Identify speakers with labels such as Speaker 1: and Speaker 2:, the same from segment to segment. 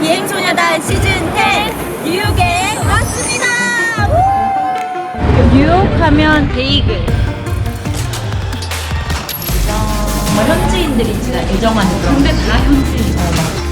Speaker 1: 비행소녀단 시즌 10 뉴욕에 왔습니다.
Speaker 2: 뉴욕 하면 베이글.
Speaker 1: 정말 현지인들이 진짜 애정하는 그런.
Speaker 2: 근데 다 현지인. 네,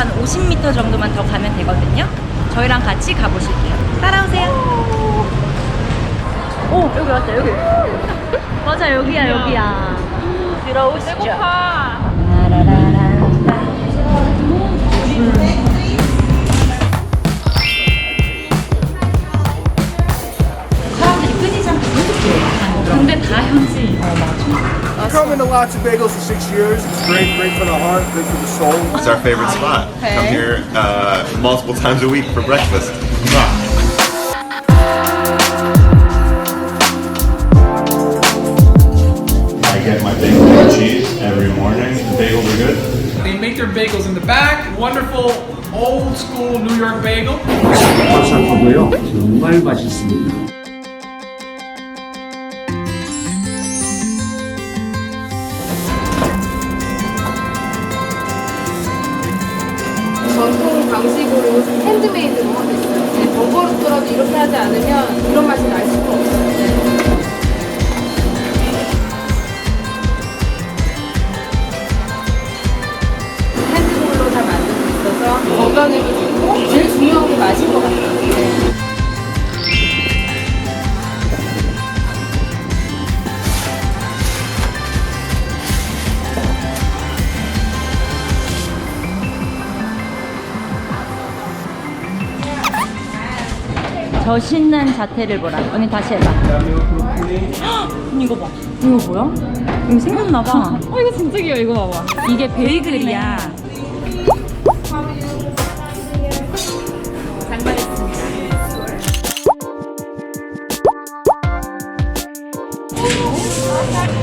Speaker 1: 한 50m 정도만 더 가면 되거든요. 저희랑 같이 가보실게요. 따라오세요. 오, 여기 왔다, 여기. 맞아, 여기야, 여기야. 들어오시죠.
Speaker 2: 배고파.
Speaker 3: Coming to Lots of Bagels for six years. It's great, great for the heart, good for the soul.
Speaker 4: It's our favorite spot. Come here uh, multiple times a week for breakfast. I get my bagel and cheese every morning. The bagels are good.
Speaker 5: They make their bagels in the back. Wonderful old school New York bagel.
Speaker 6: 바삭하고요. 정말 맛있습니다.
Speaker 7: 있어서 건강에도 좋고 제일 중요한 게 맛인 것 같아요. 네.
Speaker 1: 저 신난 자태를 보라. 언니 다시 해봐. 헉, 언니 이거 봐. 이거 뭐야? 이거 생겼나 봐.
Speaker 2: 어 이거 진짜 귀여워. 이거 봐봐.
Speaker 1: 이게 베이글이야.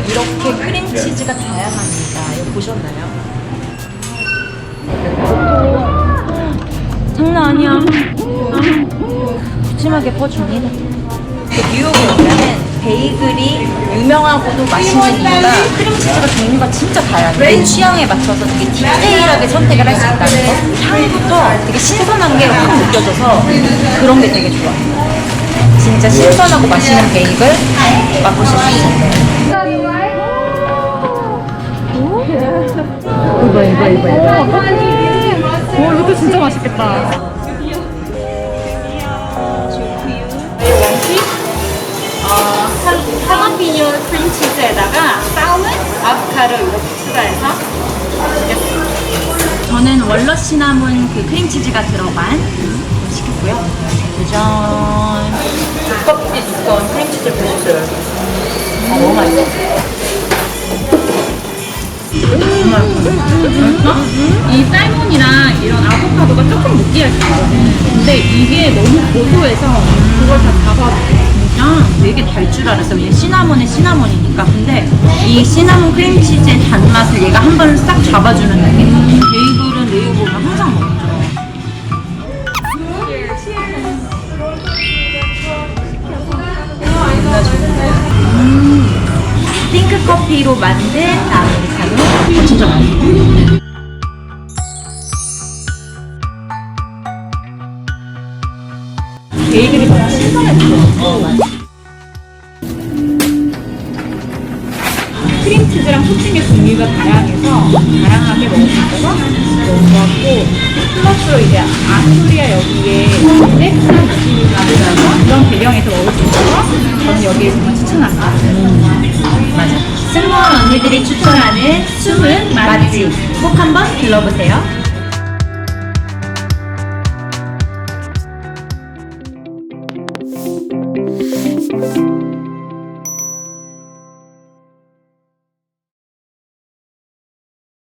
Speaker 1: 이렇게 크림치즈가 다양합니다. 이거 보셨나요? 장난 아니야. 푸짐하게 퍼줍니다. 그 뉴욕에 오면은 베이글이 유명하고도 맛있는 이유가 크림치즈가 종류가 진짜 다양해. 내 취향에 맞춰서 되게 디테일하게 선택을 할 수 있다는 거. 향부터 되게 신선한 게 확 느껴져서 그런 게 되게 좋아요. 진짜 신선하고 맛있는 베이글 맛보실 수 있어요. 이거 이거 이거.
Speaker 2: 오 이것도 진짜 맛있겠다.
Speaker 1: 하나피뇨 크림치즈에다가 삶은 아보카도 이렇게 추가해서 저는 월넛 시나몬 그 크림치즈가 들어간 시켰고요. 짜잔. 크림치즈 보셨어요? 어, 너무 맛있어.
Speaker 2: 이 살몬이랑 이런 아보카도가 조금 느끼할 수 있거든. 근데 이게 너무 고소해서 그걸 다. 아,
Speaker 1: 되게 달 줄 알았어. 왜냐 시나몬은 시나몬이니까. 근데 이 시나몬 크림치즈의 단맛을 얘가 한 번 싹 잡아주는 느낌. 커피로 만든 아메리카노. 어, 진짜 맛있어. 베이글이 너무 신선했어.
Speaker 2: 크림치즈랑 토핑의 종류가 다양해서 다양하게 먹을 수 있어서 너무 좋았고 플러스로 이제 아스토리아 여기에 섹스한 느낌이 나면서 그런 배경에서 먹을 수 있어서 저는 여기에 정말 추천합니다.
Speaker 1: 언니들이 추천하는 숨은 맛집 꼭 한번 들러보세요.